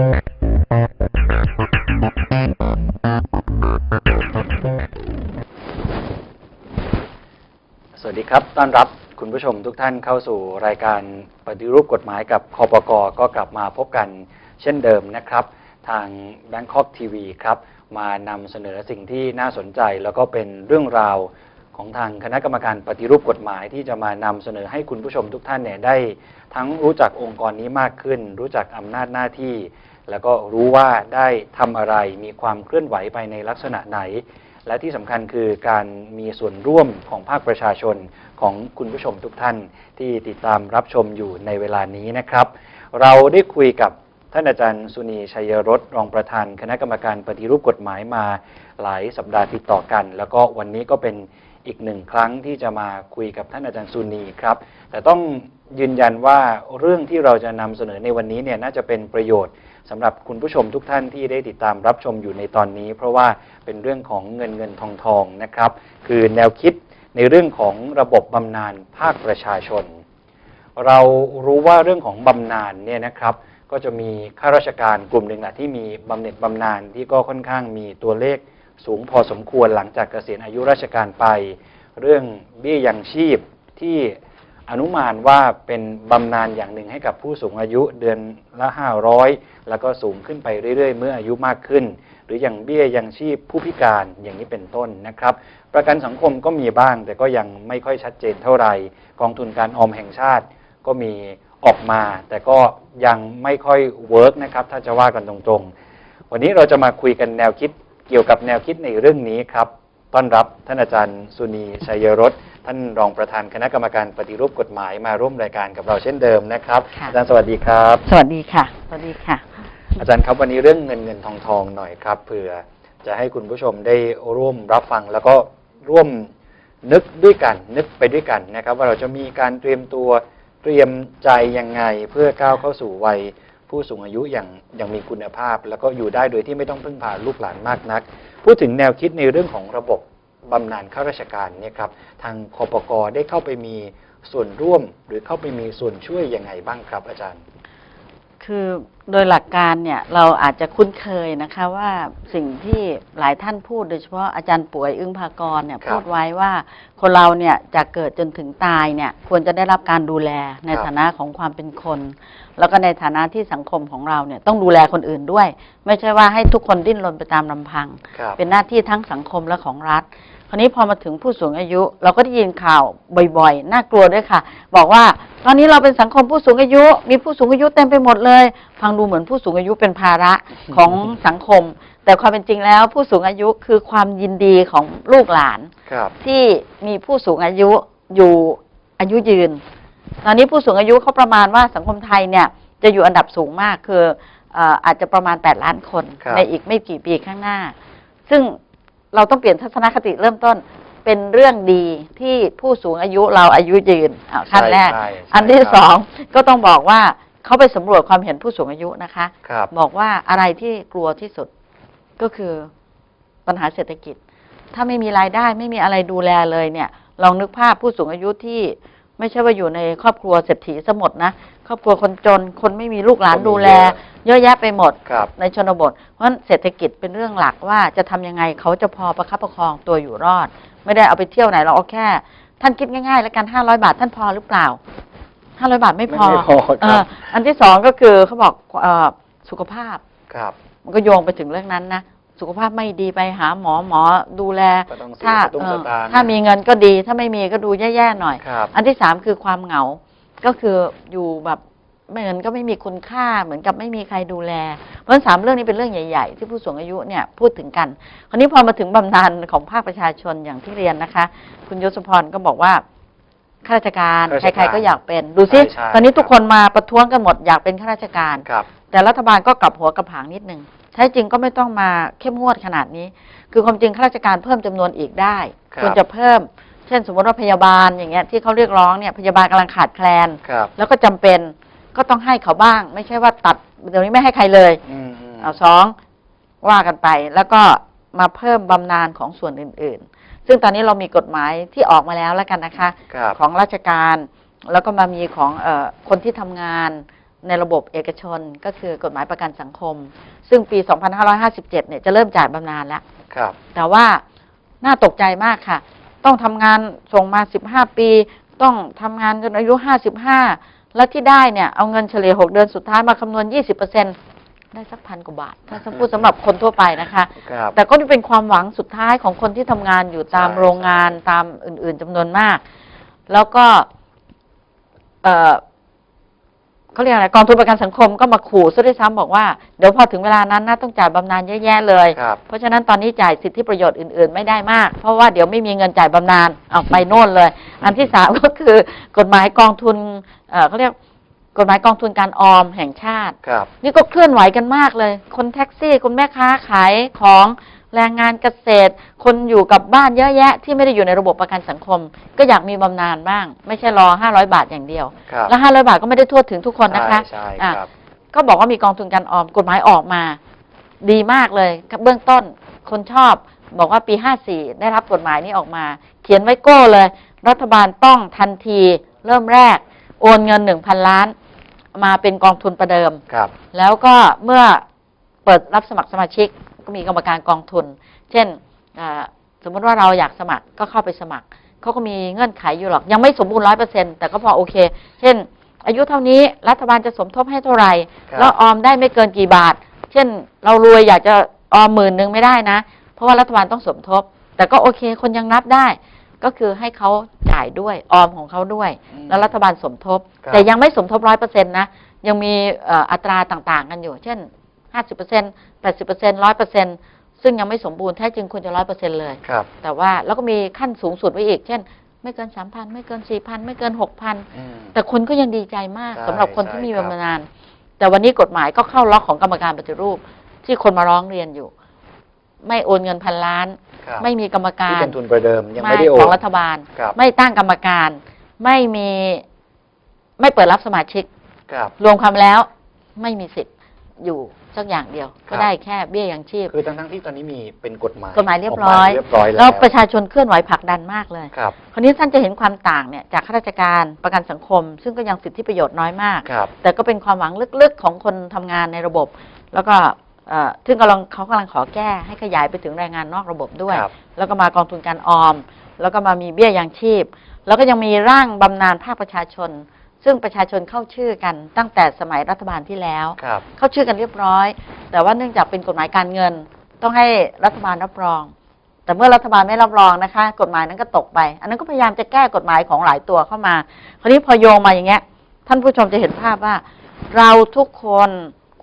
สวัสดีครับ ต้อนรับคุณผู้ชมทุกท่านเข้าสู่รายการปฏิรูปกฎหมายกับคอปกก็กลับมาพบกันเช่นเดิมนะครับ ทาง Bangkok TV ครับ มานำเสนอสิ่งที่น่าสนใจ แล้วก็เป็นเรื่องราวของทางคณะกรรมการปฏิรูปกฎหมายที่จะมานำเสนอให้คุณผู้ชมทุกท่านเนี่ยได้ ทั้งรู้จักองค์กรนี้มากขึ้น รู้จักอำนาจหน้าที่ แล้วก็รู้ว่าได้ทำอะไรมีความเคลื่อนไหวไปในลักษณะไหน และที่สำคัญคือการมีส่วนร่วมของภาคประชาชนของคุณผู้ชมทุกท่านที่ติดตามรับชมอยู่ในเวลานี้นะครับ เราได้คุยกับท่านอาจารย์สุนีชัยรสรองประธาน คณะกรรมการปฏิรูปกฎหมายมาหลายสัปดาห์ติดต่อกัน แล้วก็วันนี้ก็เป็น อีกหนึ่งครั้งที่จะมาคุยกับท่านอาจารย์สุนีครับ แต่ต้องยืนยันว่าเรื่องที่เราจะนำเสนอในวันนี้เนี่ยน่าจะเป็นประโยชน์สำหรับคุณผู้ชมทุกท่านที่ได้ติดตามรับชมอยู่ในตอนนี้ เพราะว่าเป็นเรื่องของเงินเงินทองทองนะครับ คือแนวคิดในเรื่องของระบบบำนาญภาคประชาชน เรารู้ว่าเรื่องของบำนาญเนี่ยนะครับ ก็จะมีข้าราชการกลุ่มหนึ่งแหละที่มีบำเหน็จบำนาญที่ก็ค่อนข้างมีตัวเลข สูงพอสมควรหลังจากเกษียณอายุราชการไป เรื่องเบี้ยยังชีพที่อนุมานว่าเป็นบำนาญอย่างหนึ่งให้กับผู้สูงอายุเดือนละ 500 แล้วก็สูงขึ้นไปเรื่อย ๆ เมื่ออายุมากขึ้น หรืออย่างเบี้ยยังชีพผู้พิการอย่างนี้เป็นต้นนะครับ ประกันสังคมก็มีบ้าง แต่ก็ยังไม่ค่อยชัดเจนเท่าไหร่ กองทุนการออมแห่งชาติก็มีออกมา แต่ก็ยังไม่ค่อยเวิร์กนะครับถ้าจะว่ากันตรงๆ วันนี้เราจะมาคุยกันแนวคิด เกี่ยวกับแนวคิดในเรื่องนี้ครับ ต้อนรับท่านอาจารย์สุนีชัยรสท่านรองประธานคณะกรรมการปฏิรูปกฎหมายมาร่วมรายการกับเราเช่นเดิมนะครับค่ะ อาจารย์สวัสดีครับ สวัสดีค่ะ สวัสดีค่ะ อาจารย์ครับวันนี้เรื่องเงินเงินทองทองหน่อยครับเผื่อจะให้คุณผู้ชมได้ร่วมรับฟัง แล้วก็ร่วมนึกด้วยกันนึกไปด้วยกันนะครับ ว่าเราจะมีการเตรียมตัวเตรียมใจยังไงเพื่อก้าวเข้าสู่วัย ผู้สูงอายุอย่างอย่างมีคุณภาพ แล้วก็อยู่ได้โดยที่ไม่ต้องพึ่งพาลูกหลานมากนัก พูดถึงแนวคิดในเรื่องของระบบบำนาญข้าราชการเนี่ยครับทางคอปกได้เข้าไปมีส่วนร่วมหรือเข้าไปมีส่วนช่วยยังไงบ้างครับอาจารย์ คือโดยหลักการเนี่ยเราอาจจะคุ้นเคยนะคะว่าสิ่งที่หลายท่านพูดโดยเฉพาะอาจารย์ป่วยอึ้งภากรเนี่ยครับพูดไว้ว่าคนเราเนี่ยจะเกิดจนถึงตายเนี่ยควรจะได้รับการดูแลในครับฐานะของความเป็นคน แล้วก็ในฐานะที่สังคมของเราเนี่ยต้องดูแลคนอื่นด้วย ไม่ใช่ว่าให้ทุกคนดิ้นรนไปตามลำพังครับเป็นหน้าที่ทั้งสังคมและของรัฐ คราวนี้พอมาถึงผู้สูงอายุ เราก็ได้ยินข่าวบ่อยๆ น่ากลัวด้วยค่ะ บอกว่าตอนนี้เราเป็นสังคมผู้สูงอายุ มีผู้สูงอายุเต็มไปหมดเลย ฟังดูเหมือนผู้สูงอายุเป็นภาระของสังคม แต่ความเป็นจริงแล้วผู้สูงอายุคือความยินดีของลูกหลาน ครับที่มีผู้สูงอายุอยู่อายุยืน ตอนนี้ผู้สูงอายุเขาประมาณว่าสังคมไทยเนี่ยจะอยู่อันดับสูงมากคือเอ่ออาจจะประมาณ 8 ล้านคน ครับ ในอีกไม่กี่ปีข้างหน้า ซึ่ง เราต้องเปลี่ยนทัศนคติเริ่มต้นเป็นเรื่องดีที่ผู้สูงอายุเราอายุยืนอ่าขั้นแรก ใช่ใช่อันที่ครับสองก็ต้องบอกว่าเขาไปสำรวจความเห็นผู้สูงอายุนะคะ ครับบอกว่าอะไรที่กลัวที่สุดก็คือปัญหาเศรษฐกิจ ถ้าไม่มีรายได้ไม่มีอะไรดูแลเลยเนี่ย ลองนึกภาพผู้สูงอายุที่ไม่ใช่ว่าอยู่ในครอบครัวเศรษฐีซะหมดนะ ครอบครัวคนจนคนไม่มีลูกหลานก็มีดูแลเยอะ เยอะแยะไปหมดครับ ในชนบท เพราะฉะนั้นเศรษฐกิจเป็นเรื่องหลักว่าจะทำยังไงเขาจะพอประคับประคองตัวอยู่รอด ไม่ได้เอาไปเที่ยวไหนเราเอาแค่ ท่านคิดง่ายๆ แล้วกันห้าร้อยบาทท่านพอหรือเปล่าห้าร้อยบาทไม่พอไม่พอครับ เอออันที่สองก็คือเขาบอกเอ่อสุขภาพ ครับ มันก็โยงไปถึงเรื่องนั้นนะสุขภาพไม่ดีไปหาหมอหมอดูแลก็ต้องเสียถ้าสตุ้งเอสอตางค์ ถ้ามีเงินก็ดี ถ้าไม่มีก็ดูแย่ๆหน่อย ครับ อันที่สามคือความเหงา ก็คืออยู่แบบ ไม่เงินก็ไม่มีคุณค่าเหมือนกับไม่มีใครดูแล เพราะฉะนั้นสามเรื่องนี้เป็นเรื่องใหญ่ ๆ ที่ผู้สูงอายุเนี่ยพูดถึงกัน คราวนี้พอมาถึงบำนาญของภาคประชาชนอย่างที่เรียนนะคะ คุณยศพรก็บอกว่าข้าราชการข้าราชการใครๆก็อยากเป็นดูสิใช่ใช่ตอนนี้ทุกครับคนมาประท้วงกันหมดอยากเป็นข้าราชการครับแต่รัฐบาลก็กลับหัวกลับหางนิดนึงแท้จริงก็ไม่ต้องมาเข้มงวดขนาดนี้ คือความจริงข้าราชการเพิ่มจำนวนอีกได้ครับควรจะเพิ่ม เช่น สมมติว่าพยาบาลอย่างเงี้ยที่เขาเรียกร้องเนี่ยพยาบาลกำลังขาดแคลนครับแล้วก็จำเป็น ก็ต้องให้เขาบ้าง ไม่ใช่ว่าตัดเดี๋ยวนี้ไม่ให้ใครเลย อืมอืมเอาสองว่ากันไปแล้วก็มาเพิ่มบำนาญของส่วนอื่นๆ ซึ่งตอนนี้เรามีกฎหมายที่ออกมาแล้วแล้วกันนะคะ ครับของราชการแล้วก็มามีของเออคนที่ทำงานในระบบเอกชนก็คือกฎหมายประกันสังคม ซึ่งปี 2557 เนี่ยจะเริ่มจ่ายบำนาญแล้ว ครับแต่ว่าน่าตกใจมากค่ะ ต้องทำงานส่งมา 15 ปี ต้องทำงานจนอายุ 55 แล้วที่ได้เนี่ยเอาเงินเฉลี่ย 6 เดือนสุดท้ายมาคำนวณ 20%ได้สักพันกว่าบาท ถ้าสมพูดสำหรับคนทั่วไปนะคะ ครับแต่ก็นี่เป็นความหวังสุดท้ายของคนที่ทำงานอยู่ตามใช่ โรงงานใช่ตามอื่น ๆจำนวนมาก แล้วก็เออ เขาเรียกอะไรกองทุนประกันสังคมก็มาขู่ซะด้วยซ้ำบอกว่าเดี๋ยวพอถึงเวลานั้นนะต้องจ่ายบำนาญเยอะแยะเลย ครับ เพราะฉะนั้นตอนนี้จ่ายสิทธิประโยชน์อื่นๆ ไม่ได้มาก เพราะว่าเดี๋ยวไม่มีเงินจ่ายบำนาญเอาไปโน่นเลย อันที่สามก็คือกฎหมายกองทุนเอ่อเขาเรียกกฎหมายกองทุนการออมแห่งชาติ ครับ นี่ก็เคลื่อนไหวกันมากเลย คนแท็กซี่คนแม่ค้าขายของ แรงงานเกษตร คนอยู่กับบ้านเยอะแยะ ที่ไม่ได้อยู่ในระบบประกันสังคม ก็อยากมีบำนาญบ้าง ไม่ใช่รอ 500 บาทอย่างเดียว ครับแล้ว500 บาทก็ไม่ได้ทั่วถึงทุกคนนะคะใช่อะใช่ครับ ก็บอกว่ามีกองทุนการออมกฎหมายออกมา ดีมากเลยครับเบื้องต้นคนชอบบอกว่าปี 54 ได้รับกฎหมายนี้ออกมา เขียนไว้โก้เลย รัฐบาลต้องทันทีเริ่มแรก โอนเงิน 1,000 ล้าน มาเป็นกองทุนประเดิม ครับ แล้วก็เมื่อเปิดรับสมัครสมาชิก ก็มีกรรมการกองทุน เช่นอ่าสมมติว่าเราอยากสมัครก็เข้าไปสมัครเขาก็มีเงื่อนไขอยู่หรอก ยังไม่สมบูรณ์ร้อยเปอร์เซ็นแต่ก็พอโอเค เช่น อายุเท่านี้รัฐบาลจะสมทบให้เท่าไหร่ครับแล้วออมได้ไม่เกินกี่บาท เช่น เรารวยอยากจะออมหมื่นหนึ่งไม่ได้นะ เพราะว่ารัฐบาลต้องสมทบ แต่ก็โอเคคนยังนับได้ ก็คือให้เขาจ่ายด้วยออมของเขาด้วยอืมแล้วรัฐบาลสมทบครับแต่ยังไม่สมทบร้อยเปอร์เซ็นต์นะยังมีเอ่ออัตราต่างๆ กันอยู่ เช่น 50เปอร์เซ็นต์80เปอร์เซ็นต์100เปอร์เซ็นต์ซึ่งยังไม่สมบูรณ์แท้จริงควรจะร้อยเปอร์เซ็นต์เลย ครับ แต่ว่าแล้วก็มีขั้นสูงสุดไว้อีก เช่น ไม่เกิน3,000ไม่เกิน4,000ไม่เกิน6,000อืม แต่คนก็ยังดีใจมากใช่สำหรับคนที่ใช่มีครับ บำนาญแต่วันนี้กฎหมายก็เข้าล็อกของกรรมการปฏิรูป ที่คนมาร้องเรียนอยู่ ไม่โอนเงินพันล้าน ครับไม่มีกรรมกาที่รเป็นทุนประเดิมยังไม่ได้โอของนรัฐบาล ครับ ไม่ตั้งกรรมการ ไม่มีไม่เปิดรับสมาชิก ครับ รวมความแล้วไม่มีสิทธิ์อยู่ สักอย่างเดียวครัก็บได้แค่เบี้ยยังชีพ คือทั้งทั้งๆที่ตอนนี้มีเป็นกฎหมายกฎหมายเรียบร้อยกมาเรียบร้อยแล้แล้ววประชาชนเคลื่อนไหวผลักดันมากเลยครับคราวนี้ท่านจะเห็นความต่างเนี่ยจากข้าราชการประกันสังคม ซึ่งก็ยังสิทธิประโยชน์น้อยมากครับแต่ก็เป็นความหวังลึกๆของคนทำงานในระบบ แล้วก็เอ่อซึ่งกำลังเขากำลังขอแก้ให้ขยายไปถึงแรงงานนอกระบบด้วยครับแล้วก็มากองทุนการออม แล้วก็มามีเบี้ยยังชีพ แล้วก็ยังมีร่างบำนาญภาคประชาชน ซึ่งประชาชนเข้าชื่อกันตั้งแต่สมัยรัฐบาลที่แล้ว ครับ เข้าชื่อกันเรียบร้อย แต่ว่าเนื่องจากเป็นกฎหมายการเงิน ต้องให้รัฐบาลรับรอง แต่เมื่อรัฐบาลไม่รับรองนะคะ กฎหมายนั้นก็ตกไป อันนั้นก็พยายามจะแก้กฎหมายของหลายตัวเข้ามา คราวนี้พอโยงมาอย่างเงี้ย ท่านผู้ชมจะเห็นภาพว่า เราทุกคน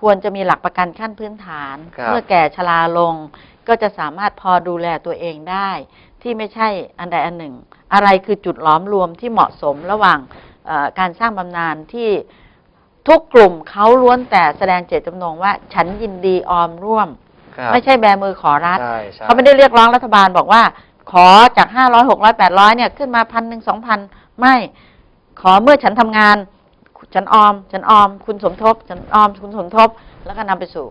ควรจะมีหลักประกันขั้นพื้นฐาน ครับ เมื่อแก่ชราลง ก็จะสามารถพอดูแลตัวเองได้ ที่ไม่ใช่อันใดอันหนึ่ง อะไรคือจุดหลอมรวมที่เหมาะสมระหว่างเอ่อ การสร้างบำนาญที่ทุกกลุ่มเขาล้วนแต่แสดงเจตจำนงว่า ฉันยินดีออมร่วม ครับไม่ใช่แบมือขอรัฐ ใช่ใช่เขาไม่ได้เรียกร้องรัฐบาลบอกว่า ขอจากห้าร้อยหกร้อยแปดร้อยเนี่ยขึ้นมาพันหนึ่งสองพันไม่ ขอเมื่อฉันทำงาน ฉันออม ฉันออม คุณสมทบ ฉันออม คุณสมทบ แล้วก็นำไปสู่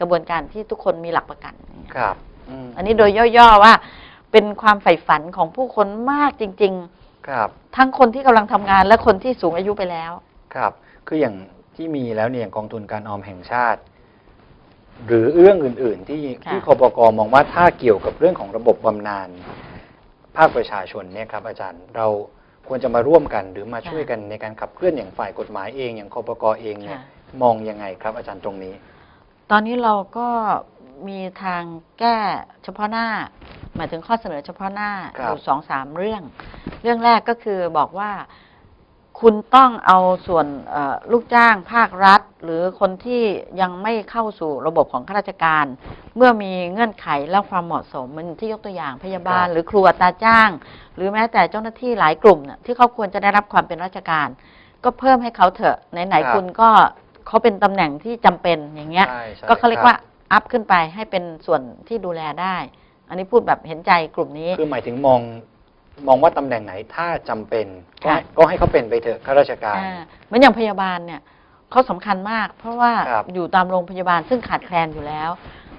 กระบวนการที่ทุกคนมีหลักประกัน ครับอืมอันนี้โดยย่อๆว่าเป็นความใฝ่ฝันของผู้คนมากจริง ครับๆทั้งคนที่กำลังทำงานและคนที่สูงอายุไปแล้ว ครับ คืออย่างที่มีแล้วเนี่ยอย่างกองทุนการออมแห่งชาติ หรือเรื่องอื่น ๆ ที่ค่ะ ที่คปกมองว่าถ้าเกี่ยวกับเรื่องของระบบบำนาญภาคประชาชนเนี่ยครับอาจารย์เราควรจะมาร่วมกัน หรือมาช่วยกันในการขับเคลื่อนอย่างฝ่ายกฎหมายเองอย่างคปกเองเนี่ยค่ะ มองยังไงครับอาจารย์ตรงนี้ ตอนนี้เราก็มีทางแก้เฉพาะหน้า หมายถึงข้อเสนอเฉพาะหน้าครัอบยู่สองสามเรื่อง เรื่องแรกก็คือบอกว่าคุณต้องเอาส่วนเอ่อลูกจ้างภาครัฐ หรือคนที่ยังไม่เข้าสู่ระบบของข้าราชการ เมื่อมีเงื่อนไขและความเหมาะสมมันที่ยกตัวอย่างพยาบาล ครับ หรือครูอัตราจ้าง หรือแม้แต่เจ้าหน้าที่หลายกลุ่มเนี่ยที่เขาควรจะได้รับความเป็นราชการ ก็เพิ่มให้เขาเถอะไหนครับ ๆคุณก็เขาเป็นตำแหน่งที่จำเป็นอย่างเงี้ย ใช่ใช่ก็เขาเรียกคบว่า อัพขึ้นไปให้เป็นส่วนที่ดูแลได้ อันนี้พูดแบบเห็นใจกลุ่มนี้ คือหมายถึงมองมองว่าตำแหน่งไหนถ้าจำเป็นก็ค่ะให้ก็ให้เขาเป็นไปเถอะข้าราชการ อ่าเหมือนอย่างพยาบาลเนี่ยเขาสำคัญมาก เพราะว่าครับ อยู่ตามโรงพยาบาลซึ่งขาดแคลนอยู่แล้ว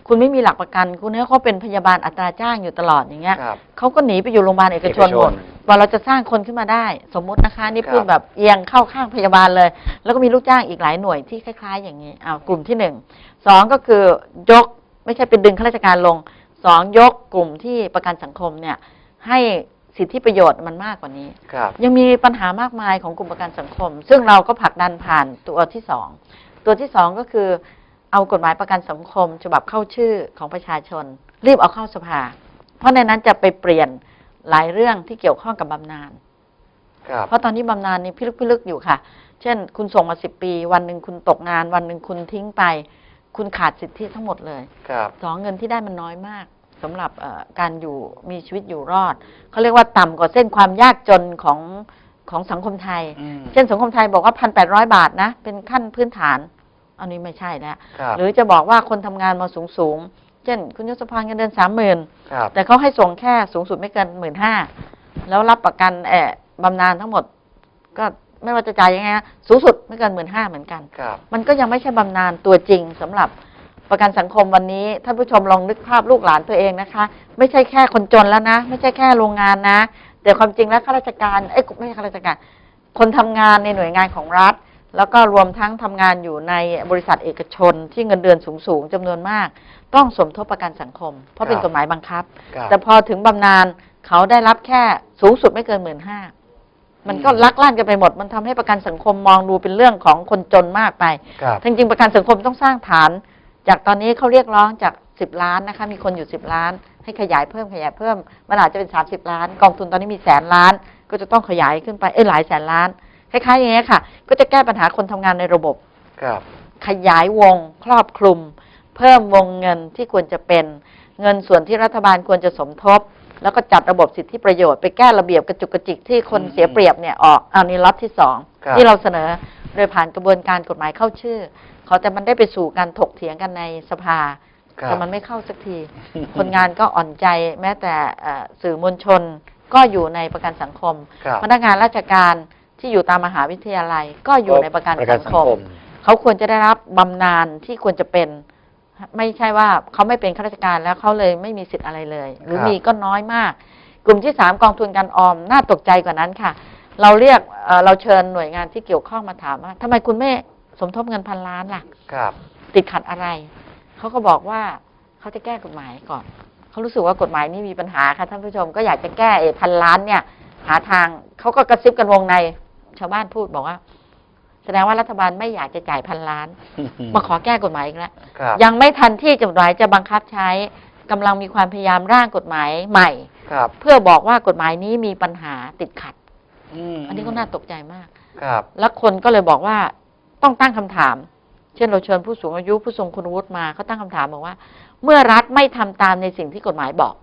คุณไม่มีหลักประกัน คุณเนี่ยเขาเป็นพยาบาลอัตราจ้างอยู่ตลอดอย่างเงี้ยครับ เขาก็หนีไปอยู่โรงพยาบาลเอกชนหมดเอกชนว่าเราจะสร้างคนขึ้นมาได้ สมมุตินะคะ นี่ครับ พูดแบบเอียงเข้าข้างพยาบาลเลย แล้วก็มีลูกจ้างอีกหลายหน่วยที่คล้าย ๆ อย่างนี้อ้าวกลุ่มที่หนึ่งสองก็คือยกไม่ใช่เป็นดึงข้าราชการลง สองยกกลุ่มที่ประกันสังคมเนี่ยให้สิทธิประโยชน์มันมากกว่านี้ ครับ ยังมีปัญหามากมายของกลุ่มประกันสังคม ซึ่งเราก็ผลักดันผ่านตัวที่สองตัวที่สองก็คือเอากฎหมายประกันสังคม ฉบับเข้าชื่อของประชาชน รีบเอาเข้าสภา เพราะในนั้นจะไปเปลี่ยนหลายเรื่องที่เกี่ยวข้องกับบำนาญครับ เพราะตอนนี้บำนาญนี่พิลึกพิลึกอยู่ค่ะ เช่น คุณส่งมาสิบปี วันหนึ่งคุณตกงาน วันหนึ่งคุณทิ้งไป คุณขาดสิทธิทั้งหมดเลยครับสองเงินที่ได้มันน้อยมากสำหรับเอ่อการอยู่มีชีวิตอยู่รอดเขาเรียกว่าต่ำกว่าเส้นความยากจนของของสังคมไทยอืมเช่นสังคมไทยบอกว่าพันแปดร้อยบาทนะ เป็นขั้นพื้นฐาน อันนี้ไม่ใช่แล้วครับหรือจะบอกว่าคนทำงานมาสูงสูงๆเช่น คุณยศพรเงินเดือนสามหมื่นครับแต่เขาให้ส่งแค่สูงสุดไม่เกินหมื่นห้าแล้วรับประกันแอบบำนาญทั้งหมดก็ ไม่ว่าจะจ่ายยังไงนะสูงสุดไม่เกินหมื่นห้าเหมือนกัน ครับ มันก็ยังไม่ใช่บำนาญตัวจริงสำหรับประกันสังคมวันนี้ท่านผู้ชมลองนึกภาพลูกหลานตัวเองนะคะ ไม่ใช่แค่คนจนแล้วนะ ไม่ใช่แค่โรงงานนะ แต่ความจริงแล้วข้าราชการเอ้ยไม่ใช่ข้าราชการ คนทำงานในหน่วยงานของรัฐ แล้วก็รวมทั้งทำงานอยู่ในบริษัทเอกชน ที่เงินเดือนสูงๆจำนวนมาก ต้องสมทบประกันสังคม เพราะเป็นครับ กฎหมายบังคับ ครับ แต่พอถึงบำนาญเขาได้รับแค่สูงสุดไม่เกินหมื่นห้า มันก็ลักลั่นกันไปหมด มันทำให้ประกันสังคมมองดูเป็นเรื่องของคนจนมากไปครับจริงๆประกันสังคมต้องสร้างฐาน จากตอนนี้เขาเรียกร้องจาก10ล้านนะคะ มีคนอยู่10ล้าน ให้ขยายเพิ่มขยายเพิ่ม มันอาจจะเป็น30ล้าน กองทุนตอนนี้มีแสนล้าน ก็จะต้องขยายขึ้นไป เอ้ยหลายแสนล้าน คล้ายๆอย่างเงี้ยค่ะ ก็จะแก้ปัญหาคนทำงานในระบบ ครับ ขยายวงครอบคลุม เพิ่มวงเงินที่ควรจะเป็น เงินส่วนที่รัฐบาลควรจะสมทบ แล้วก็จัดระบบสิทธิประโยชน์ไปแก้ระเบียบกระจุกกระจิกที่คนอืมเสียเปรียบเนี่ยออกเอานี่ล็อตที่สองครับ ที่เราเสนอโดยผ่านกระบวนการกฎหมายเข้าชื่อเขาแต่มันได้ไปสู่การถกเถียงกันในสภา ครับ แต่มันไม่เข้าสักที คนงานก็อ่อนใจแม้แต่เอ่อสื่อมวลชนก็อยู่ในประกันสังคม ครับ พนักงานราชการที่อยู่ตามมหาวิทยาลัย ก็อยู่ในประกันสังคม เขาควรจะได้รับบำนาญที่ควรจะเป็น ไม่ใช่ว่าเขาไม่เป็นข้าราชการแล้วเขาเลยไม่มีสิทธิ์อะไรเลย หรือครับมีก็น้อยมาก กลุ่มที่สามกองทุนการออมน่าตกใจกว่านั้นค่ะ เราเรียกเอ่อเราเชิญหน่วยงานที่เกี่ยวข้องมาถามว่าทำไมคุณไม่สมทบเงินพันล้านล่ะครับ ติดขัดอะไรเขาก็บอกว่าเขาจะแก้กฎหมายก่อนเขารู้สึกว่ากฎหมายนี้มีปัญหาค่ะท่านผู้ชมก็อยากจะแก้ไอ้พันล้านเนี่ย หาทางเขาก็กระซิบกันวงในชาวบ้านพูดบอกว่า แสดงว่ารัฐบาลไม่อยากจะจ่ายพันล้าน มาขอแก้กฎหมายอีกแล้วครับยังไม่ทันที่กฎหมายจะบังคับใช้กำลังมีความพยายามร่างกฎหมายใหม่ครับ เพื่อบอกว่ากฎหมายนี้มีปัญหาติดขัดมอันนี้ก็น่าตกใจมากครับ แล้วคนก็เลยบอกว่าต้องตั้งคำถาม เช่นเราเชิญผู้สูงอายุผู้ทรงคุณวุฒิมาเขาตั้งคำถามบอกว่า เมื่อรัฐไม่ทำตามในสิ่งที่กฎหมายบอก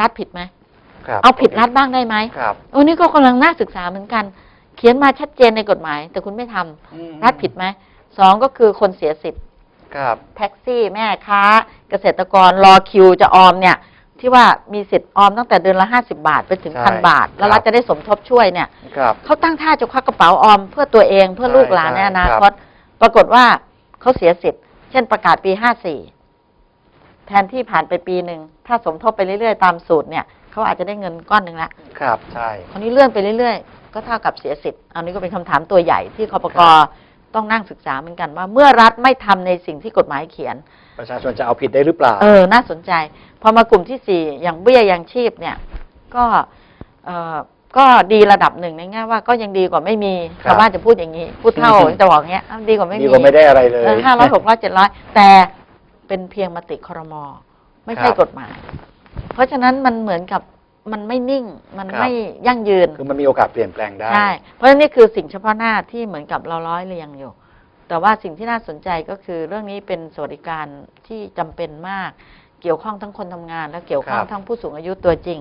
รัฐผิดไหมครับเอาผิดรัฐบ้างได้ไหมครับโอ้นี่ก็กำลังน่าศึกษาเหมือนกัน เขียนมาชัดเจนในกฎหมาย แต่คุณไม่ทำอืมรัฐผิดไหมสองก็คือคนเสียสิทธิ์ ครับแท็กซี่แม่ค้า เกษตรกรรอคิวจะออมเนี่ย ที่ว่ามีสิทธิ์ออมตั้งแต่เดือนละห้าสิบาท ไปถึงใช่พันบาท แล้วครัรับฐจะได้สมทบช่วยเนี่ย ครับ เขาตั้งท่าจะควักกระเป๋าออมเพื่อตัวเองเพื่อลูกหลานใช่ในอนาครับคตปรากฏว่าเขาเสียสิทธิ์ เช่นประกาศปีห้าสี่แทนที่ผ่านไปปีหนึ่ง ถ้าสมทบไปเรื่อยๆ ตามสูตรเนี่ยเขาอาจจะได้เงินก้อนหนึ่งละครับใช่ คราวนี้เลื่อนไปเรื่อยๆ ก็เท่ากับเสียสิทธิ์อันนี้ก็เป็นคำถามตัวใหญ่ที่คอปกครับต้องนั่งศึกษาเหมือนกันว่า เมื่อรัฐไม่ทำในสิ่งที่กฎหมายเขียน ประชาชนจะเอาผิดได้หรือเปล่า เออ น่าสนใจ พอมากลุ่มที่สี่อย่างเบี้ยยังชีพเนี่ย ก็เออก็ดีระดับหนึ่งในแง่ว่าก็ยังดีกว่าไม่มีครับชาวบ้านจะพูดอย่างนี้ พูดเท่าจะบอกอย่างเงี้ยอ้าวดีกว่าไม่ดีมีกว่าไม่ได้อะไรเลยห้าร้อยหกร้อยเจ็ดร้อยแต่เป็นเพียงมติครมไม่ใช่ครับกฎหมาย เพราะฉะนั้นมันเหมือนกับ มันไม่นิ่ง มันครับ ไม่ยั่งยืน คือมันมีโอกาสเปลี่ยนแปลงได้ ใช่ เพราะฉะนั้นนี่คือสิ่งเฉพาะหน้าที่เหมือนกับเราร้อยเรียงอยู่ แต่ว่าสิ่งที่น่าสนใจก็คือเรื่องนี้เป็นสวัสดิการที่จำเป็นมาก เกี่ยวข้องทั้งคนทำงาน และเกี่ยวข้องครับ ทั้งผู้สูงอายุตัวจริง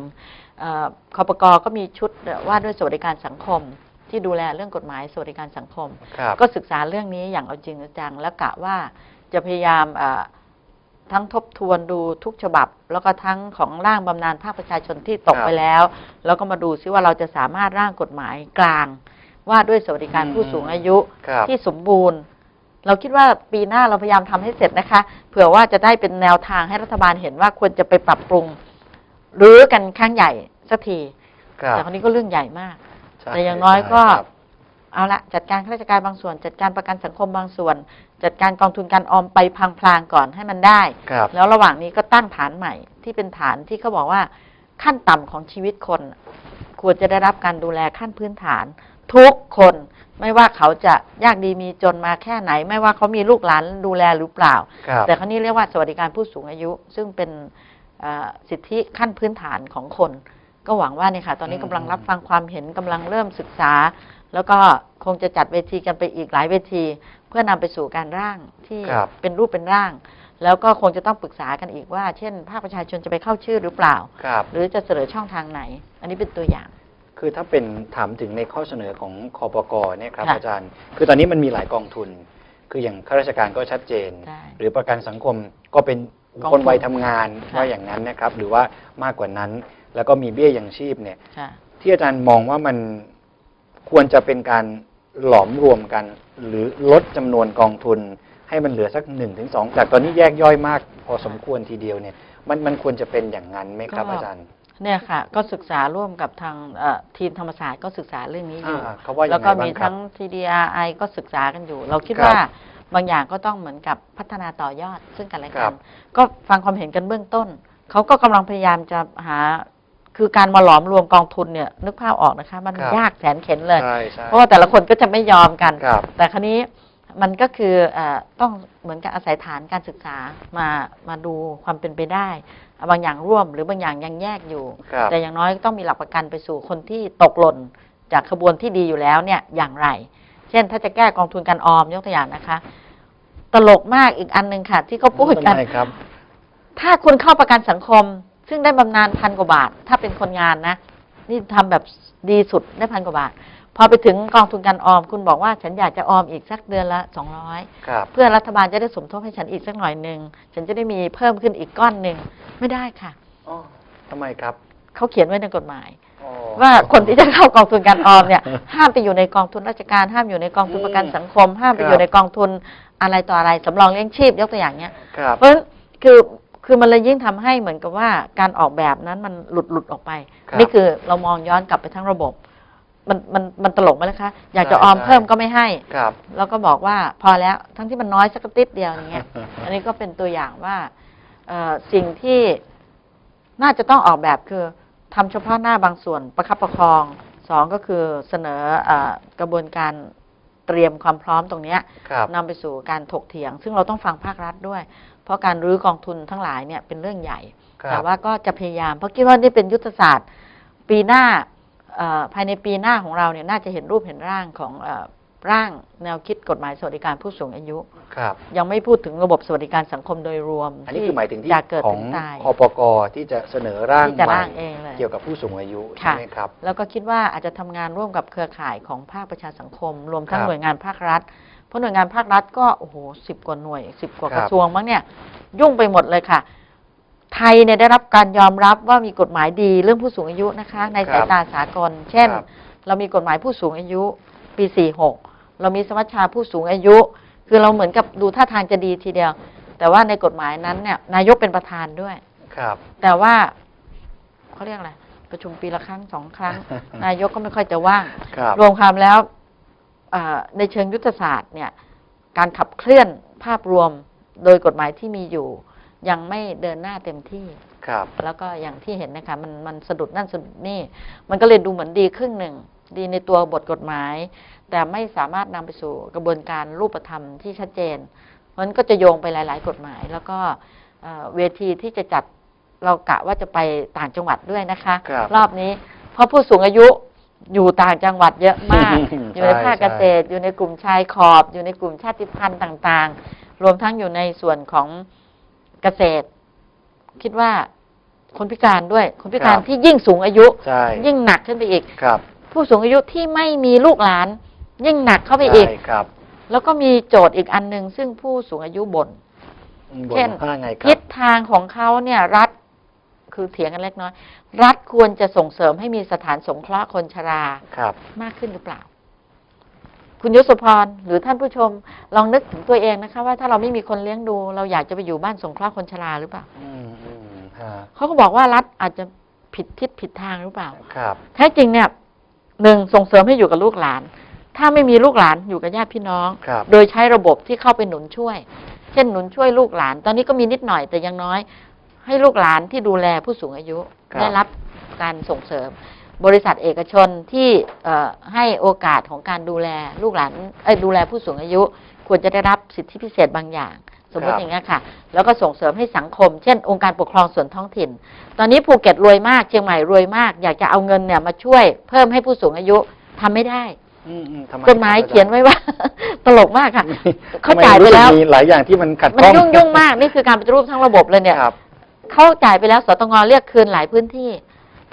เออคอปกก็มีชุดว่าด้วยสวัสดิการสังคม ที่ดูแลเรื่องกฎหมายสวัสดิการสังคม ครับ ก็ศึกษาเรื่องนี้อย่างเอาจริงเอาจังและกะว่าจะพยายามเอ่อ ทั้งทบทวนดูทุกฉบับ แล้วก็ทั้งของร่างบำนาญภาคประชาชนที่ตกครับไปแล้ว แล้วก็มาดูซิว่าเราจะสามารถร่างกฎหมายกลาง ว่าด้วยสวัสดิการอืม ผู้สูงอายุครับ ที่สมบูรณ์ เราคิดว่าปีหน้าเราพยายามทำให้เสร็จนะคะ เผื่อว่าจะได้เป็นแนวทางให้รัฐบาลเห็นว่าควรจะไปปรับปรุงหรือกันครั้งใหญ่สักที ครับแต่คราวนี้ก็เรื่องใหญ่มาก ใช่แต่อย่างน้อยก็ครับ เอาละจัดการข้าราชการบางส่วน จัดการประกันสังคมบางส่วน จัดการกองทุนการออมไปพลางๆก่อนให้มันได้ ครับ แล้วระหว่างนี้ก็ตั้งฐานใหม่ที่เป็นฐานที่เขาบอกว่าขั้นต่ำของชีวิตคน ควรจะได้รับการดูแลขั้นพื้นฐาน ทุกคนไม่ว่าเขาจะยากดีมีจนมาแค่ไหน ไม่ว่าเขามีลูกหลานดูแลหรือเปล่า ครับ แต่เขานี่เรียกว่าสวัสดิการผู้สูงอายุ ซึ่งเป็นเอ่อสิทธิขั้นพื้นฐานของคน ก็หวังว่าเนี่ยค่ะ ตอนนี้กำลังรับฟังความเห็นกำลังเริ่มศึกษา แล้วก็คงจะจัดเวทีกันไปอีกหลายเวที เพื่อนำไปสู่การร่างที่ครับเป็นรูปเป็นร่าง แล้วก็คงจะต้องปรึกษากันอีกว่า เช่น ภาคประชาชนจะไปเข้าชื่อหรือเปล่าครับหรือจะเสนอช่องทางไหน อันนี้เป็นตัวอย่างคือถ้าเป็นถามถึงในข้อเสนอของคอปกเนี่ยครับค่ะอาจารย์ คือตอนนี้มันมีหลายกองทุน คืออย่างข้าราชการก็ชัดเจนใช่หรือประกันสังคมก็เป็นกองคนทุนวัยทำงานค่ะว่าอย่างนั้นนะครับ หรือว่ามากกว่านั้น แล้วก็มีเบี้ยยังชีพเนี่ยค่ะที่อาจารย์มองว่ามัน ควรจะเป็นการหลอมรวมกัน หรือลดจำนวนกองทุน ให้มันเหลือสักหนึ่งถึงสองจากตอนนี้แยกย่อยมาก พอสมควรทีเดียวเนี่ยมันมันควรจะเป็นอย่างนั้นไหมครับก็ อาจารย์ เนี่ยค่ะ ก็ศึกษาร่วมกับทางเอ่อทีมธรรมศาสตร์ก็ศึกษาเรื่องนี้อยู่ อ่าเขาว่ายังแล้วไงก็บ้ามีงครับทั้ง TDRI ก็ศึกษากันอยู่ เราคิดครับว่าบางอย่างก็ต้องเหมือนกับพัฒนาต่อยอดซึ่งกันและครักับน ก็ฟังความเห็นกันเบื้องต้น เขาก็กำลังพยายามจะหา คือการมาหลอมรวมกองทุนเนี่ยนึกภาพออกนะคะ มันครับยากแสนเข็นเลย ใช่ใช่เพราะว่าแต่ละคนก็จะไม่ยอมกัน ครับ แต่คราวนี้มันก็คือเออต้องเหมือนกับอาศัยฐานการศึกษามามาดูความเป็นไปได้บางอย่างร่วมหรือบางอย่างยังแยกอยู่ ครับ แต่อย่างน้อยก็ต้องมีหลักประกันไปสู่คนที่ตกหล่น จากขบวนที่ดีอยู่แล้วเนี่ยอย่างไร เช่นถ้าจะแก้กองทุนการออมยกตัวอย่างนะคะ ตลกมากอีกอันหนึ่งค่ะ ที่เขาพูดกัน ทำไมครับ ถ้าคุณเข้าประกันสังคม ซึ่งได้บำนาญพันกว่าบาท ถ้าเป็นคนงานนะ นี่ทำแบบดีสุดได้พันกว่าบาท พอไปถึงกองทุนการออม คุณบอกว่าฉันอยากจะออมอีกสักเดือนละสองร้อยครับเพื่อรัฐบาลจะได้สมทบให้ฉันอีกสักหน่อยหนึ่งฉันจะได้มีเพิ่มขึ้นอีกก้อนหนึ่งไม่ได้ค่ะอ๋อทำไมครับเขาเขียนไว้ในกฎหมายอ๋อว่าคนที่จะเข้ากองทุนการออมเนี่ย ห้ามไปอยู่ในกองทุนราชการห้ามอยู่ในกองทุนประกันสังคม ห้ามไปครับอยู่ในกองทุนอะไรต่ออะไรสำรองเลี้ยงชีพยกตัวอย่างเนี้ยครับเพราะฉะนั้นคือ คือมันเลยยิ่งทำให้เหมือนกับว่าการออกแบบนั้นมันหลุดหลุดออกไปครับนี่คือเรามองย้อนกลับไปทั้งระบบ มันมันมันตลกไหมล่ะคะ อยากจะใช่ออมใช่เพิ่มก็ไม่ให้ครับแล้วก็บอกว่าพอแล้วทั้งที่มันน้อยสักติดเดียวอย่างเงี้ย อันนี้ก็เป็นตัวอย่างว่าเอ่อสิ่งที่น่าจะต้องออกแบบคือทำเฉพาะหน้าบางส่วนประคับประคองสองก็คือเสนอเออกระบวนการเตรียมความพร้อมตรงเนี้ยครับนำไปสู่การถกเถียง ซึ่งเราต้องฟังภาครัฐด้วยเพ ราะการรื้อกองทุนทั้งหลายเนี่ยเป็นเรื่องใหญ่ครับแต่ว่าก็จะพยายาม เพราะคิดว่านี่เป็นยุทธศาสตร์ ปีหน้าเอ่อภายในปีหน้าของเราเนี่ยน่าจะเห็นรูปเห็นร่างของเออร่างแนวคิดกฎหมายสวัสดิการผู้สูงอายุ ครับ ยังไม่พูดถึงระบบสวัสดิการสังคมโดยรวม อันนี้คือหมายถึงที่จะเกิดขอถึงงตายคอปกที่จะเสนอร่างที่จะใหม่ร่างเองเลยเกี่ยวกับผู้สูงอายุค่ะใช่ไหมครับ แล้วก็คิดว่าอาจจะทำงานร่วมกับเครือข่ายของภาคประชาสังคม รวมทั้งครับหน่วยงานภาครัฐ เพราะหน่วยงานภาครัฐก็โอ้โหสิบกว่าหน่วยสิบกว่าครับกระทรวงมั้งเนี่ยยุ่งไปหมดเลยค่ะ ไทยเนี่ยได้รับการยอมรับว่ามีกฎหมายดีเรื่องผู้สูงอายุนะคะ ในครัสาบยตาสากล เช่น ครับเรามีกฎหมายผู้สูงอายุปี 46 เรามีสมัชชาผู้สูงอายุ คือเราเหมือนกับดูท่าทางจะดีทีเดียว แต่ว่าในกฎหมายนั้นเนี่ยนายกเป็นประธานด้วย ครับ แต่ว่าเขาเรียกอะไรประชุมปีละครั้งสองครั้ง นายกก็ไม่ค่อยจะว่าง ครับ รวมความแล้วเอ่อ ในเชิงยุทธศาสตร์เนี่ยการขับเคลื่อนภาพรวมโดยกฎหมายที่มีอยู่ ยังไม่เดินหน้าเต็มที่ครับ แล้วก็อย่างที่เห็นนะคะมันมันสะดุดนั่นสะดุดนี่ มันก็เลยดูเหมือนดีครึ่งหนึ่ง ดีในตัวบทกฎหมาย แต่ไม่สามารถนำไปสู่กระบวนการรูปธรรมที่ชัดเจนเพราะฉะนั้นก็จะโยงไปหลาย ๆ กฎหมาย แล้วก็เอ่อเวทีที่จะจัดเรากะว่าจะไปต่างจังหวัดด้วยนะคะครับรอบนี้เพราะผู้สูงอายุ อยู่ต่างจังหวัดเยอะมากใช่อยู่ในภาคใช่เกษตร อยู่ในกลุ่มชายขอบ อยู่ในกลุ่มชาติพันธุ์ต่าง ๆ รวมทั้งอยู่ในส่วนของเกษตร คิดว่าคนพิการด้วย คนพิการครับที่ยิ่งสูงอายุใช่ยิ่งหนักขึ้นไปอีกครับ ผู้สูงอายุที่ไม่มีลูกหลาน ยิ่งหนักเข้าไปอีกใช่ครับ แล้วก็มีโจทย์อีกอันหนึ่งซึ่งผู้สูงอายุบน่นบเช่นว่าไงครัทิบศทางของเขาเนี่ยรัฐ คือเถียงกันเล็กน้อย รัฐควรจะส่งเสริมให้มีสถานสงเคราะห์คนชรา ครับ มากขึ้นหรือเปล่า คุณยศพรหรือท่านผู้ชม ลองนึกถึงตัวเองนะคะ ว่าถ้าเราไม่มีคนเลี้ยงดู เราอยากจะไปอยู่บ้านสงเคราะห์คนชราหรือเปล่าอืมอืมฮะเขาก็บอกว่ารัฐอาจจะผิดทิศผิดทางหรือเปล่า ครับ แท้จริงเนี่ยหนึ่งส่งเสริมให้อยู่กับลูกหลาน ถ้าไม่มีลูกหลานอยู่กับญาติพี่น้อง ครับ โดยใช้ระบบที่เข้าไปหนุนช่วย เช่นหนุนช่วยลูกหลาน ตอนนี้ก็มีนิดหน่อยแต่ยังน้อย ให้ลูกหลานที่ดูแลผู้สูงอายุครับ ได้รับการส่งเสริม บริษัทเอกชนที่เอ่อให้โอกาสของการดูแลลูกหลานเอ้ยดูแลผู้สูงอายุ ควรจะได้รับสิทธิพิเศษบางอย่าง สมมติอย่างเงี้ยค่ะ แล้วก็ส่งเสริมให้สังคม เช่น องค์การปกครองส่วนท้องถิ่น ตอนนี้ภูเก็ตรวยมากเชียงใหม่รวยมาก อยากจะเอาเงินเนี่ยมาช่วยเพิ่มให้ผู้สูงอายุทำไม่ได้อืมอืมทำไมกฎหมายครับอจรเขียนไว้ว่า ตลกมากค่ะ เขาทำมจ่ายไปแล้วรู้สึกมีหลายอย่างที่มันขัดมันข้อง ยุ่งยุ่งมาก นี่คือการปฏิรูปทั้งระบบเลยเนี่ย ครับ เขาจ่ายไปแล้วสตงเรียกคืนหลายพื้นที่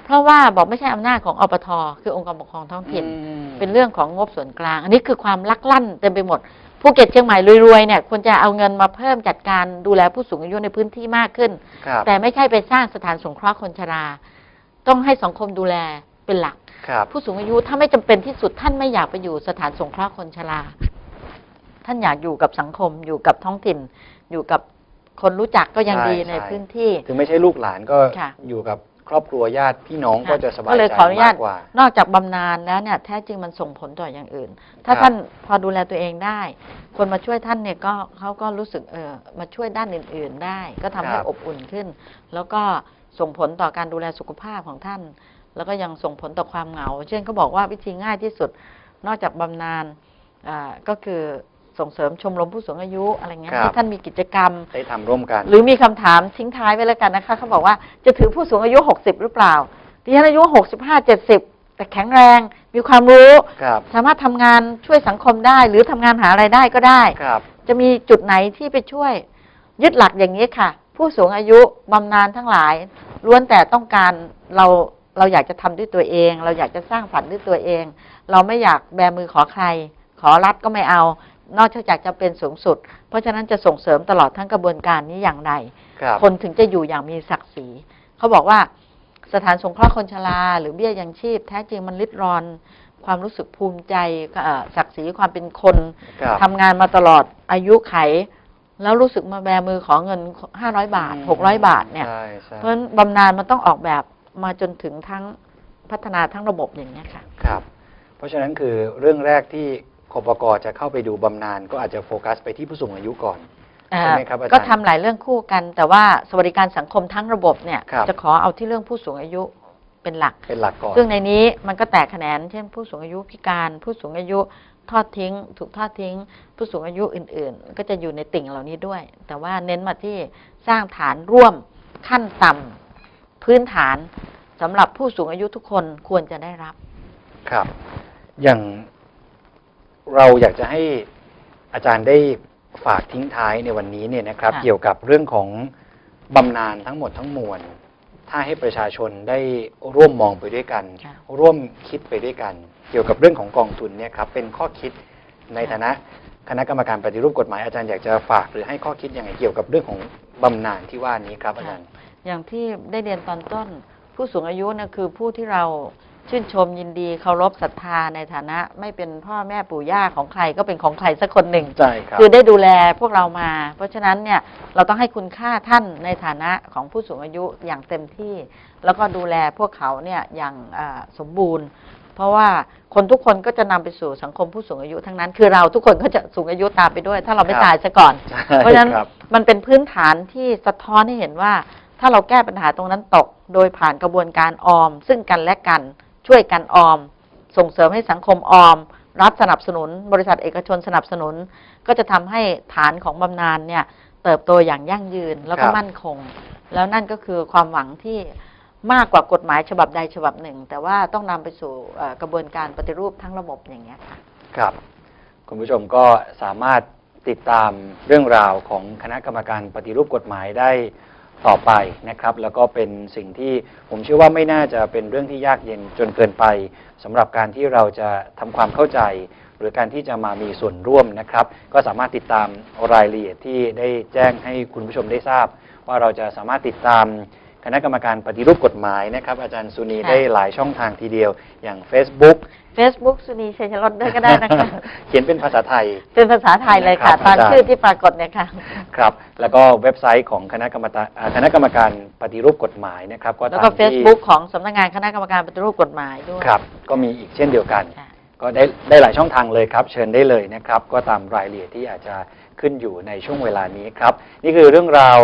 เพราะว่าบอกไม่ใช่อำนาจของอปทคือองค์การปกครองท้องถิ่นอืมเป็นเรื่องของงบส่วนกลาง อันนี้คือความลักลั่นเต็มไปหมดภูเก็ตเชียงใหม่รวยๆเนี่ยควรจะเอาเงินมาเพิ่มจัดการดูแลผู้สูงอายุในพื้นที่มากขึ้นครับแต่ไม่ใช่ไปสร้างสถานสงเคราะห์คนชรา ต้องให้สังคมดูแลเป็นหลักครับผู้สูงอายุถ้าไม่จำเป็นที่สุดท่านไม่อยากไปอยู่สถานสงเคราะห์คนชรา ท่านอยากอยู่กับสังคมอยู่กับท้องถิ่นอยู่กับ คนรู้จักก็ยังใช่ดีในใช่ พื้นที่ ถึงไม่ใช่ลูกหลานก็ค่ะ อยู่กับครอบครัวญาติพี่น้องก็จะสบายก็เลยใจขออนุญาตมากกว่า นอกจากบำนาญแล้วเนี่ยแท้จริงมันส่งผลต่ออย่างอื่น ถ้าครับท่านพอดูแลตัวเองได้ คนมาช่วยท่านเนี่ยก็เขาก็รู้สึกเออมาช่วยด้านอื่น ๆได้ ก็ทำให้อบอุ่นขึ้น แล้วก็ส่งผลต่อการดูแลสุขภาพของท่าน แล้วก็ยังส่งผลต่อความเหงา เช่นเขาบอกว่าวิธีง่ายที่สุด นอกจากบำนาญอ่าก็คือ ส่งเสริมชมรมผู้สูงอายุอะไรเงี้ยครับให้ท่านมีกิจกรรม ได้ทำร่วมกัน หรือมีคำถามทิ้งท้ายไว้แล้วกันนะคะเขาบอกว่าจะถือผู้สูงอายุ 60 หรือเปล่าดิฉันอายุ 65 70 แต่แข็งแรง มีความรู้ ครับ สามารถทำงานช่วยสังคมได้ หรือทำงานหาไรายได้ก็ได้ ครับ จะมีจุดไหนที่ไปช่วย ยึดหลักอย่างนี้ค่ะ ผู้สูงอายุบำนาญทั้งหลายล้วนแต่ต้องการเราเราอยากจะทำด้วยตัวเอง เราอยากจะสร้างฝันด้วยตัวเอง เราไม่อยากแบมือขอใคร ขอรัฐก็ไม่เอา นอกจากจะเป็นสูงสุด เพราะฉะนั้นจะส่งเสริมตลอดทั้งกระบวนการนี้อย่างไรครับคนถึงจะอยู่อย่างมีศักดิ์ศรีเขาบอกว่าสถานสงเคราะห์คนชราหรือเบี้ยยังชีพ แท้จริงมันลิดรอน ความรู้สึกภูมิใจเอ่อศักดิ์ศรีความเป็นคนครับทำงานมาตลอดอายุไข แล้วรู้สึกมาแบมือขอเงิน 500 บาท600 บาทเนี่ย ใช่ใช่เพราะฉะนั้นบำนาญมันต้องออกแบบมาจนถึงทั้งพัฒนาทั้งระบบอย่างนี้ยค่ะ ครับ เพราะฉะนั้นคือเรื่องแรกที่ คปกจะเข้าไปดูบำนาญก็อาจจะโฟกัสไปที่ผู้สูงอายุก่อนใช่ไหมครับอาจารย์ก็ทำหลายเรื่องคู่กัน แต่ว่าสวัสดิการสังคมทั้งระบบเนี่ย ครับ จะขอเอาที่เรื่องผู้สูงอายุเป็นหลัก เป็นหลักก่อน ซึ่งในนี้มันก็แตกแขนงเช่น ผู้สูงอายุพิการ ผู้สูงอายุทอดทิ้ง ถูกทอดทิ้ง ผู้สูงอายุอื่น ๆ ก็จะอยู่ในติ่งเหล่านี้ด้วย แต่ว่าเน้นมาที่สร้างฐานร่วมขั้นต่ำพื้นฐานสำหรับผู้สูงอายุทุกคนควรจะได้รับ ครับ อย่าง เราอยากจะให้อาจารย์ได้ฝากทิ้งท้ายในวันนี้เนี่ยนะครับ ค่ะเกี่ยวกับเรื่องของบำนาญทั้งหมดทั้งมวล ถ้าให้ประชาชนได้ร่วมมองไปด้วยกัน ค่ะ ร่วมคิดไปด้วยกัน เกี่ยวกับเรื่องของกองทุนเนี่ยครับเป็นข้อคิดในฐานะคณะกรรมการปฏิรูปกฎหมายอาจารย์อยากจะฝากหรือให้ข้อคิดยังไงเกี่ยวกับเรื่องของบำนาญที่ว่านี้ครับอาจารย์ อย่างที่ได้เรียนตอนต้น ผู้สูงอายุนะคือผู้ที่เรา ชื่นชมยินดีเคารพศรัทธาในฐานะ ไม่เป็นพ่อแม่ปู่ย่าของใครก็เป็นของใครสักคนหนึ่ง ใช่ครับ คือได้ดูแลพวกเรามา เพราะฉะนั้นเนี่ยเราต้องให้คุณค่าท่านในฐานะของผู้สูงอายุอย่างเต็มที่ แล้วก็ดูแลพวกเขาเนี่ยอย่างอ่าสมบูรณ์ เพราะว่าคนทุกคนก็จะนำไปสู่สังคมผู้สูงอายุทั้งนั้น คือเราทุกคนก็จะสูงอายุตามไปด้วย ถ้าเราไม่ครับตายซะก่อนใช่เพราะฉะนั้นครับมันเป็นพื้นฐานที่สะท้อนให้เห็นว่า ถ้าเราแก้ปัญหาตรงนั้นตก โดยผ่านกระบวนการออม ซึ่งกันและกัน ช่วยกันออม ส่งเสริมให้สังคมออม รัฐสนับสนุน บริษัทเอกชนสนับสนุน ก็จะทำให้ฐานของบำนาญเนี่ยเติบโตอย่างยั่งยืนแล้วก็ครับมั่นคง แล้วนั่นก็คือความหวังที่มากกว่ากฎหมายฉบับใดฉบับหนึ่ง แต่ว่าต้องนำไปสู่เอ่อกระบวนการปฏิรูปทั้งระบบอย่างเงี้ยค่ะครับ คุณผู้ชมก็สามารถติดตามเรื่องราวของคณะกรรมการปฏิรูปกฎหมายได้ ต่อไปนะครับ แล้วก็เป็นสิ่งที่ผมเชื่อว่าไม่น่าจะเป็นเรื่องที่ยากเย็นจนเกินไปสำหรับการที่เราจะทำความเข้าใจ หรือการที่จะมามีส่วนร่วมนะครับ ก็สามารถติดตามรายละเอียดที่ได้แจ้งให้คุณผู้ชมได้ทราบ ว่าเราจะสามารถติดตาม คณะกรรมการปฏิรูปกฎหมายนะครับ อาจารย์สุนีค่ะ ได้หลายช่องทางทีเดียว อย่าง Facebook Facebook สุนีชัยชลดด้วยก็ได้นะคะ เขียนเป็นภาษาไทย เป็นภาษาไทยเลยค่ะ ครับตามอาจารย์ ชื่อที่ปรากฏเนี่ยค่ะ ครับ แล้วก็เว็บไซต์ของคณะกรรมการอ่าคณะกรรมการปฏิรูปกฎหมายนะครับ ก็แล้วก็ตามที่ Facebook ของสำนักงานคณะกรรมการปฏิรูปกฎหมายด้วยครับ ก็มีอีกเช่นเดียวกัน ค่ะ ก็ได้ได้หลายช่องทางเลยครับ เชิญได้เลยนะครับ ก็ตามรายละเอียดที่อาจจะขึ้นอยู่ในช่วงเวลานี้ครับ นี่คือเรื่องราว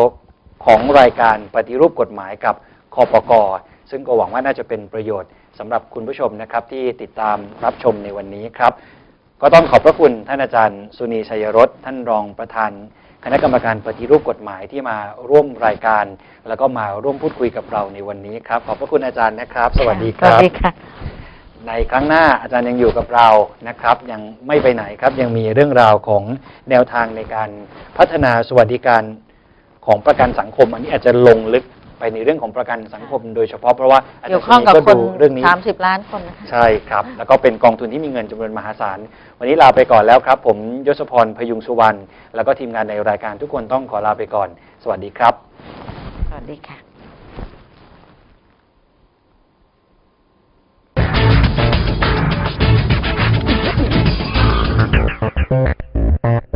ของรายการปฏิรูปกฎหมายกับคอปกซึ่งก็หวังว่าน่าจะเป็นประโยชน์สำหรับคุณผู้ชมนะครับ ที่ติดตามรับชมในวันนี้ครับ ก็ต้องขอบพระคุณท่านอาจารย์สุนีชัยรสท่านรองประธาน คณะกรรมการปฏิรูปกฎหมายที่มาร่วมรายการ แล้วก็มาร่วมพูดคุยกับเราในวันนี้ครับ ขอบพระคุณอาจารย์นะครับ สวัสดีคสวัรัสบดีค่ะ ในครั้งหน้าอาจารย์ยังอยู่กับเรานะครับ ยังไม่ไปไหนครับ ยังมีเรื่องราวของแนวทางในการพัฒนาสวัสดิการ ของประกันสังคม อันนี้อาจจะลงลึกไปในเรื่องของประกันสังคม โดยเฉพาะเพราะว่าอาจารเกี่ยวย์ข้องกับก็คนดูเรื่องนี้ สามสิบล้านคนนะคะ ใช่ครับ แล้วก็เป็นกองทุนที่มีเงินจำนวนมหาศาล วันนี้ลาไปก่อนแล้วครับ ผมยศพรพยุงสุวรรณแล้วก็ทีมงานในรายการทุกคนต้องขอลาไปก่อน สวัสดีครับ สวัสดีค่ะ